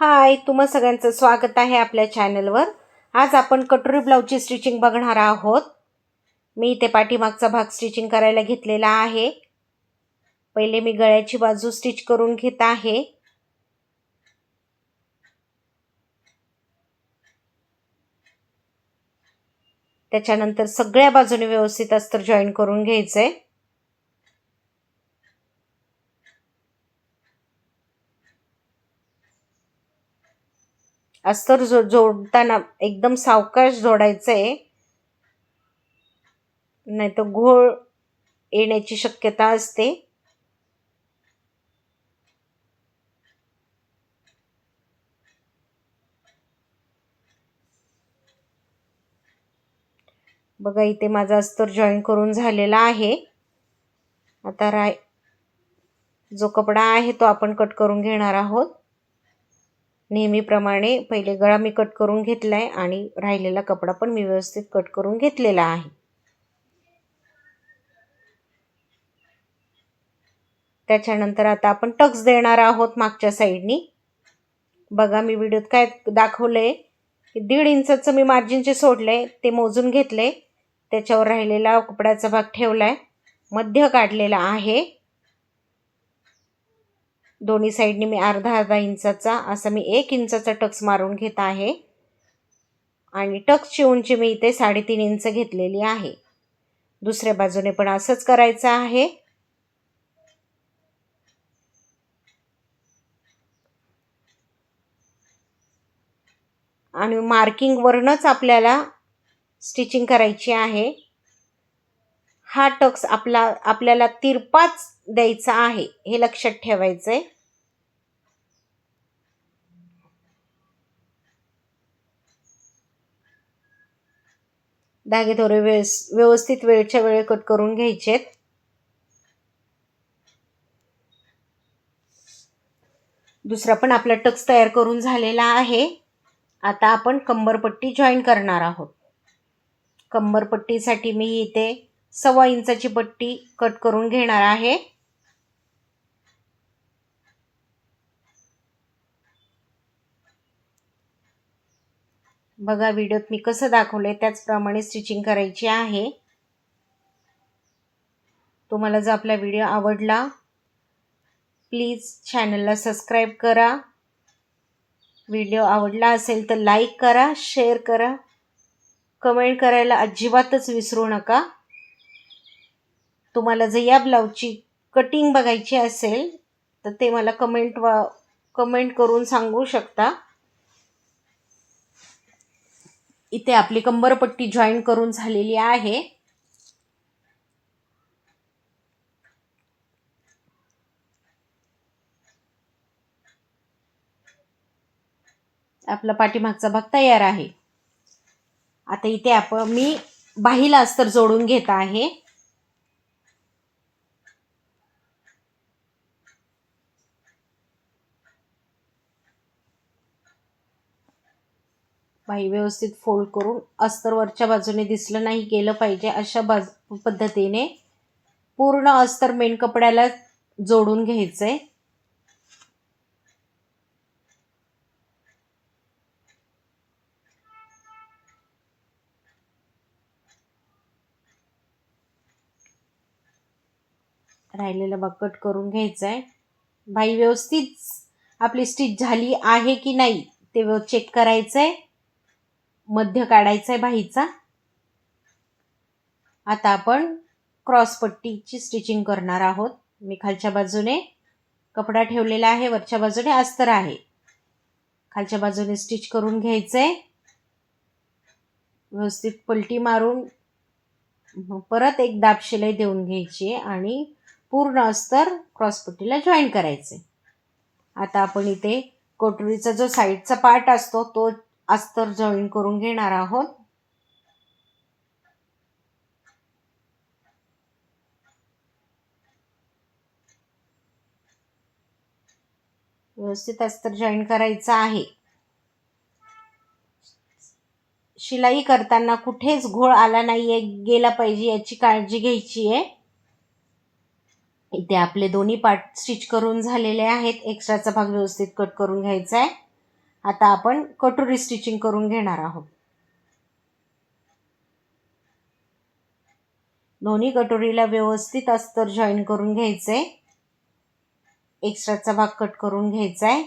हाय तुम्हा सगळ्यांचं स्वागत आहे आपल्या चॅनलवर. आज आपण कटोरी ब्लाऊजची स्टिचिंग बघणार आहोत. मी इथे पाठीमागचा भाग स्टिचिंग करायला घेतलेला आहे. पहिले मी गळ्याची बाजू स्टिच करून घेत आहे. त्याच्यानंतर सगळ्या बाजूने व्यवस्थित अस्तर जॉईन करून घ्यायचं आहे अस्तर जो जोडताना एकदम सावकाश जोडायचं आहे नाही तर घोळ येण्याची शक्यता असते. बघा इथे माझा अस्तर जॉईन करून झालेला आहे. आता राय जो कपडा आहे तो आपण कट करून घेणार आहोत. नेहमीप्रमाणे पहिले गळा मी कट करून घेतला आहे आणि राहिलेला कपडा पण मी व्यवस्थित कट करून घेतलेला आहे. त्याच्यानंतर आता आपण टक्स देणार आहोत मागच्या साईडनी. बघा मी व्हिडिओत काय दाखवलं आहे की दीड इंचाचं मी मार्जिनचे सोडलं आहे ते मोजून घेतले त्याच्यावर राहिलेला कपड्याचा भाग ठेवला आहे मध्य काढलेला आहे. दोन्ही साईडने मी अर्धा अर्धा इंचाचा असा मी एक इंचाचा टक्स मारून घेत आहे. आणि टक्सची उंची मी इथे साडेतीन इंच घेतलेली आहे. दुसऱ्या बाजूने पण असंच करायचं आहे. आणि मार्किंगवरूनच आपल्याला स्टिचिंग करायची आहे. हा टक्स आपला आपल्याला तिरपाच द्यायचा आहे हे लक्षात ठेवायचं आहे धागे थोडे वेळ व्यवस्थित वेळच्या वेळ कट करून घ्यायचेत. दुसरा पण आपला टक्स तयार करून झालेला आहे. आता आपण कंबरपट्टी जॉईन करणार आहोत. कंबरपट्टीसाठी मी इथे सव्वा इंचाची पट्टी कट करून घेणार आहे. बघा व्हिडिओत मी कसं दाखवलंय त्याचप्रमाणे स्टिचिंग करायची आहे. तुम्हाला जर आपला व्हिडिओ आवडला प्लीज चॅनलला सबस्क्राईब करा. व्हिडिओ आवडला असेल तर लाईक करा शेअर करा. कमेंट करायला अजिबातच विसरू नका. तुम्हाला जर या ब्लाऊजची कटिंग बघायची असेल तर ते मला कमेंट वा कमेंट करून सांगू शकता. इथे आपली कंबरपट्टी जॉईन करून झालेली आहे. आपला पाठीमागचा भाग तयार आहे. आता इथे आपण मी बाहीला अस्तर जोडून घेत आहे. बाही व्यवस्थित फोल्ड करून अस्तर वरच्या बाजूने दिसलं नाही गेलं पाहिजे अशा बाज पद्धतीने पूर्ण अस्तर मेन कपड्याला जोडून घ्यायचंय. राहिलेलं बकट कट करून घ्यायचं आहे बाई व्यवस्थित आपली स्टिच झाली आहे की नाही ते चेक करायचं आहे मध्य काढायचा आहे बाहीचा. आता आपण क्रॉसपट्टीची स्टिचिंग करणार आहोत. मी खालच्या बाजूने कपडा ठेवलेला आहे वरच्या बाजूने अस्तर आहे. खालच्या बाजूने स्टिच करून घ्यायचं आहे व्यवस्थित पलटी मारून परत एक दाब शिलाई देऊन घ्यायची आणि पूर्ण अस्तर क्रॉसपट्टीला जॉईन करायचे आता आपण इथे कोटरीचा जो साईडचा पार्ट असतो तो अस्तर जॉईन करून घेणार आहोत. व्यवस्थित अस्तर जॉईन करायचं आहे. शिलाई करताना कुठेच घोळ आला नाहीये गेला पाहिजे याची काळजी घ्यायची आहे. इथे आपले दोन्ही पार्ट स्टिच करून झालेले आहेत. एक्स्ट्राचा भाग व्यवस्थित कट करून घ्यायचा आहे. आता आपण कटोरी स्टिचिंग करून घेणार आहोत. दोन्ही कटोरीला व्यवस्थित अस्तर जॉईन करून घ्यायचं आहे एक्स्ट्राचा भाग कट करून घ्यायचा आहे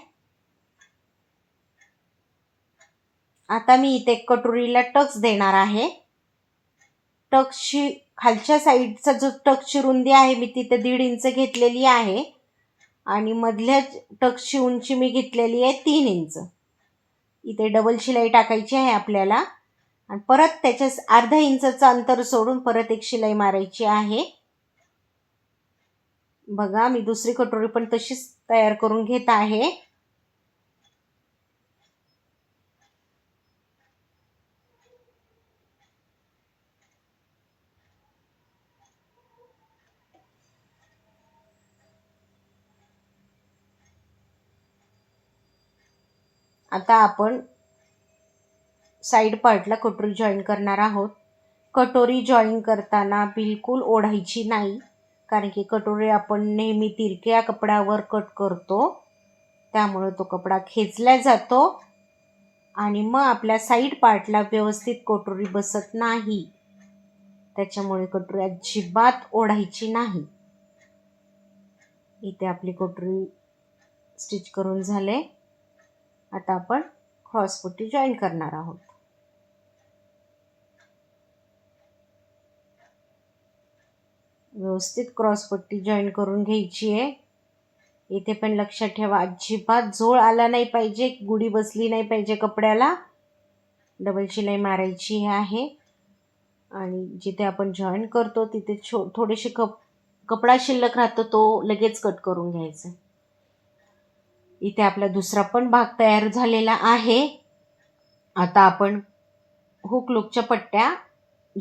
आता मी इथे कटोरीला टक्स देणार आहे. टक्सची खालच्या साईडचा जो टक्सची रुंदी आहे मी तिथे दीड इंच घेतलेली आहे. आणि मधल्या टक्सची उंची मी घेतलेली आहे तीन इंच. इथे डबल शिलाई टाकायची आहे आपल्याला. आणि परत त्याच्या अर्धा इंचाचं अंतर सोडून परत एक शिलाई मारायची आहे. बघा मी दुसरी कटोरी पण तशीच तयार करून घेत आहे. आता आपण साईड पार्टला कटोरी जॉईन करणार आहोत. कटोरी जॉईन करताना बिलकुल ओढायची नाही कारण की कटोरी आपण नेहमी तिरक्या कपड्यावर कट करतो. त्यामुळे तो कपडा खेचला जातो आणि मग आपल्या साईड पार्टला व्यवस्थित कटोरी बसत नाही. त्याच्यामुळे कटोरी अजिबात ओढायची नाही. इथे आपली कटोरी स्टिच करून झाले. आता आपण क्रॉसपट्टी जॉईन करणार आहोत. व्यवस्थित क्रॉसपट्टी जॉईन करून घ्यायची आहे. इथे पण लक्षात ठेवा अजिबात झोळ आला नाही पाहिजे गुढी बसली नाही पाहिजे कपड्याला. डबल शिलाई मारायची आहे. आणि जिथे आपण जॉईन करतो तिथे छो थोडेसे कप कपडा शिल्लक राहतो तो लगेच कट करून घ्यायचा इथे आपला दुसरा पण भाग तयार झालेला आहे. आता आपण हुक लुकच्या पट्ट्या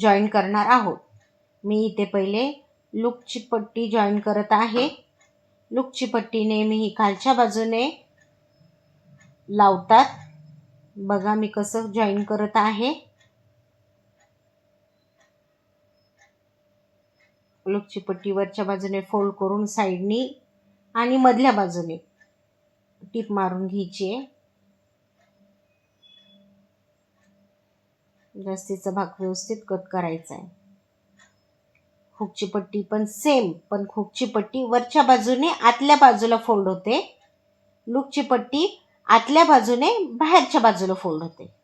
जॉईन करणार आहोत. मी इथे पहिले लुकची पट्टी जॉईन करत आहे. लुकची पट्टी नेहमी ही खालच्या बाजूने लावतात. बघा मी कसं जॉईन करत आहे. लुकची पट्टी वरच्या बाजूने फोल्ड करून साईडनी आणि मधल्या बाजूने. टीप मारून घ्यायची आहे. जास्तीचा भाग व्यवस्थित कट करायचा आहे. हुकची पट्टी पण सेम पण हुकची पट्टी वरच्या बाजूने आतल्या बाजूला फोल्ड होते. लुकची पट्टी आतल्या बाजूने बाहेरच्या बाजूला फोल्ड होते.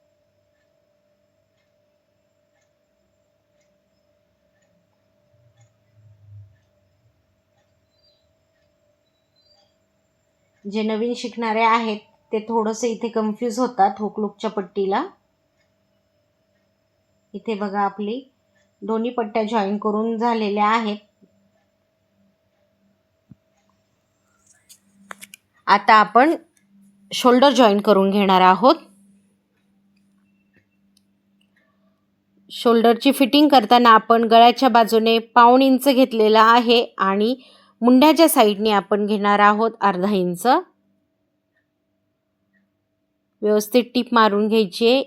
जे नवीन शिकणारे आहेत ते थोडंसं इथे कन्फ्यूज होतात हुक लुकच्या पट्टीला. इथे बघा आपली दोन्ही पट्ट्या जॉईन करून झालेल्या आहेत. आता आपण शोल्डर जॉईन करून घेणार आहोत. शोल्डरची फिटिंग करताना आपण गळ्याच्या बाजूने पाऊण इंच घेतलेला आहे आणि मुंड्याच्या साईडने आपण घेणार आहोत अर्धा इंच. व्यवस्थित टीप मारून घ्यायची आहे.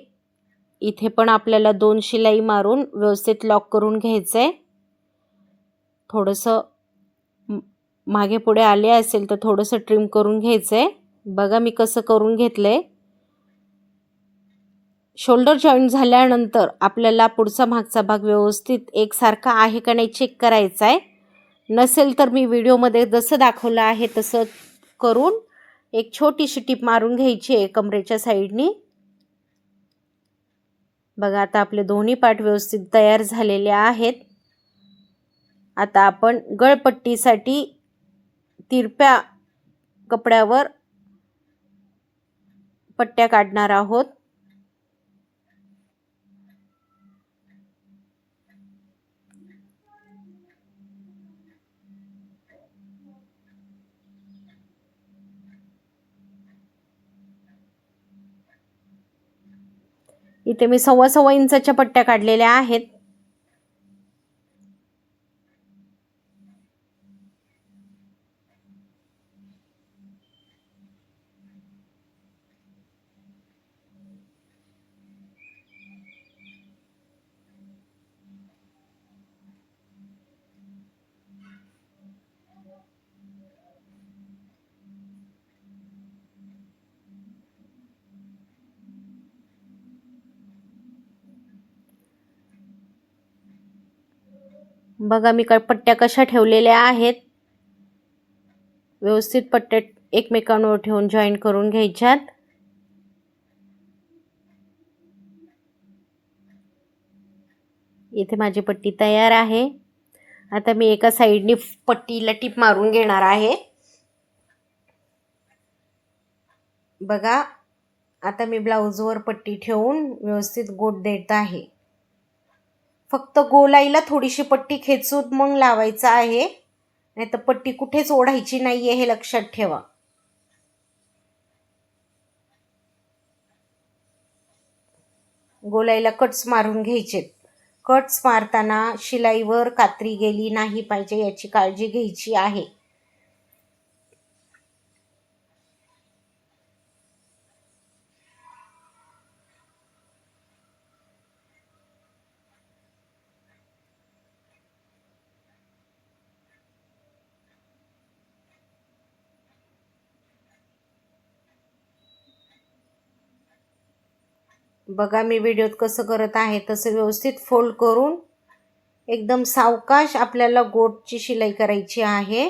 इथे पण आपल्याला दोन शिलाई मारून व्यवस्थित लॉक करून घ्यायचं आहे थोडंसं मागे पुढे आले असेल तर थोडंसं ट्रिम करून घ्यायचं आहे बघा मी कसं करून घेतलं आहे शोल्डर जॉईंट झाल्यानंतर आपल्याला पुढचा मागचा भाग व्यवस्थित एकसारखा आहे का नाही चेक करायचा आहे नसेल तर मी व्हिडिओमध्ये जसं दाखवलं आहे तसं करून एक छोटीशी टीप मारून घ्यायची आहे कमरेच्या साईडनी. बघा आता आपले दोन्ही पाठ व्यवस्थित तयार झालेले आहेत. आता आपण गळपट्टीसाठी तिरप्या कपड्यावर पट्ट्या काढणार आहोत. इथे मी सव्वा सव्वा इंचाच्या पट्ट्या काढलेल्या आहेत. बघा मी काय पट्ट्या कशा ठेवलेल्या आहेत. व्यवस्थित पट्ट्या एकमेकांवर ठेवून जॉईन करून घ्यायच्यात. इथे माझी पट्टी तयार आहे. आता मी एका साईडनी पट्टीला टीप मारून घेणार आहे. बघा आता मी ब्लाऊजवर पट्टी ठेवून व्यवस्थित गोट देत आहे. फक्त गोलाईला थोडीशी पट्टी खेचून मग लावायचं आहे. नाही तर पट्टी कुठेच ओढायची नाही आहे हे लक्षात ठेवा. गोलाईला कट्स मारून घ्यायचेत कट्स मारताना शिलाईवर कात्री गेली नाही पाहिजे याची काळजी घ्यायची आहे. बघा मी व्हिडिओत कसं करत आहे तसं व्यवस्थित फोल्ड करून एकदम सावकाश आपल्याला गोटची शिलाई करायची आहे.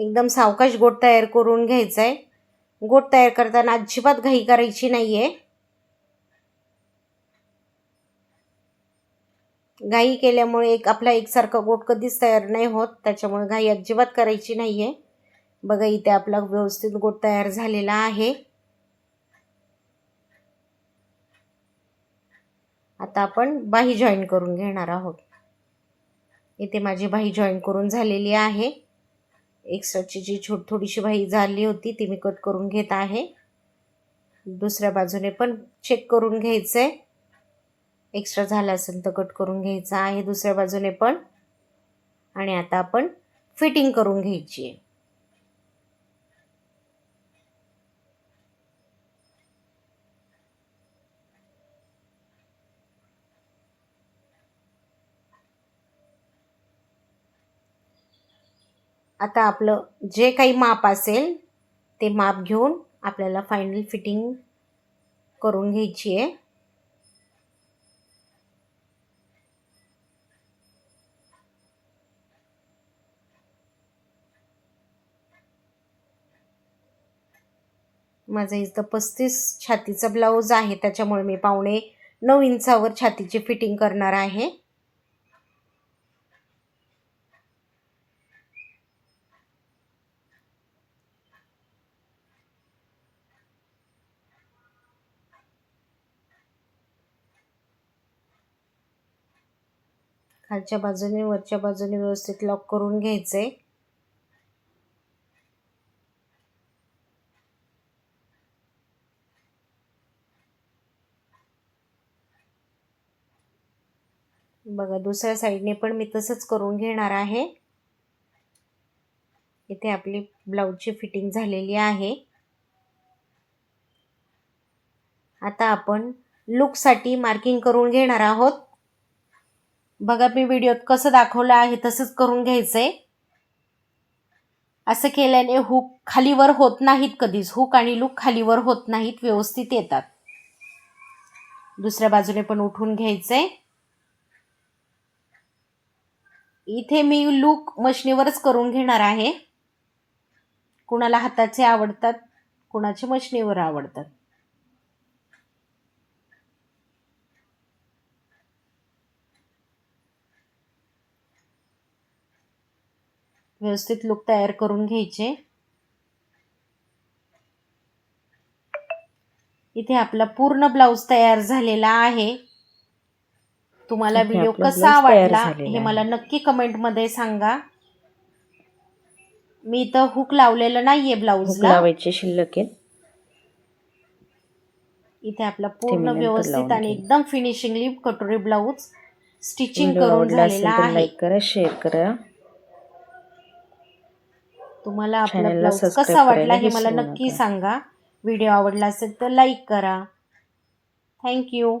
एकदम सावकाश गोट तयार करून घ्यायचा आहे गोट तयार करताना अजिबात घाई करायची नाही आहे घाई केल्यामुळे एक आपला एकसारखा गोट कधीच तयार नाही होत त्याच्यामुळे घाई अजिबात करायची नाही आहे बघा इथे आपला व्यवस्थित गोट तयार झालेला आहे. आता आपण बाही जॉईन करून घेणार आहोत. इथे माझी बाही जॉईन करून झालेली आहे. एक्स्ट्राची जी छोट थोडीशी भाई झाली होती ती मी कट करून घेत आहे. दुसऱ्या बाजूने पण चेक करून घ्यायचं आहे एक्स्ट्रा झालं असेल तर कट करून घ्यायचं आहे दुसऱ्या बाजूने पण. आणि आता आपण फिटिंग करून घ्यायची आहे. आता आपलं जे काही माप असेल ते माप घेऊन आपल्याला फायनल फिटिंग करून घ्यायची आहे. माझं इथं पस्तीस छातीचा ब्लाऊज आहे त्याच्यामुळे मी पावणे नऊ इंचावर छातीची फिटिंग करणार आहे. खालच्या बाजूने वरच्या बाजूने व्यवस्थित लॉक करून घ्यायचे. बघा दुसऱ्या साईडने पण मी तसंच करून घेणार आहे. इथे आपली ब्लाऊजची फिटिंग झालेली आहे. आता आपण लुकसाठी मार्किंग करून घेणार आहोत. बघा मी व्हिडिओत कसं दाखवलं आहे तसंच करून घ्यायचं आहे असं केल्याने हुक खालीवर होत नाहीत कधीच. हुक आणि लूक खालीवर होत नाहीत व्यवस्थित येतात. दुसऱ्या बाजूने पण उठून घ्यायचं आहे इथे मी लूक मशनीवरच करून घेणार आहे. कुणाला हाताचे आवडतात कुणाचे मशनीवर आवडतात. व्यवस्थित लुक तयार करून घ्यायचे. इथे आपला पूर्ण ब्लाऊज तयार झालेला आहे. तुम्हाला व्हिडिओ कसा झालेला हे. मला नक्की कमेंटमध्ये सांगा. मी इथं हुक लावलेलं नाहीये हुक ब्लाऊजला लावायचे शिल्लक इथे आपला पूर्ण व्यवस्थित आणि. एकदम फिनिशिंगली कटोरी ब्लाऊज स्टिचिंग करून झालेला आहे. लाईक करा शेअर करा. तुम्हाला आपला ब्लाऊज कसा वाटला करायला हे मला विसरू नक्की नका. सांगा. व्हिडिओ आवडला असेल तर लाईक करा. थँक्यू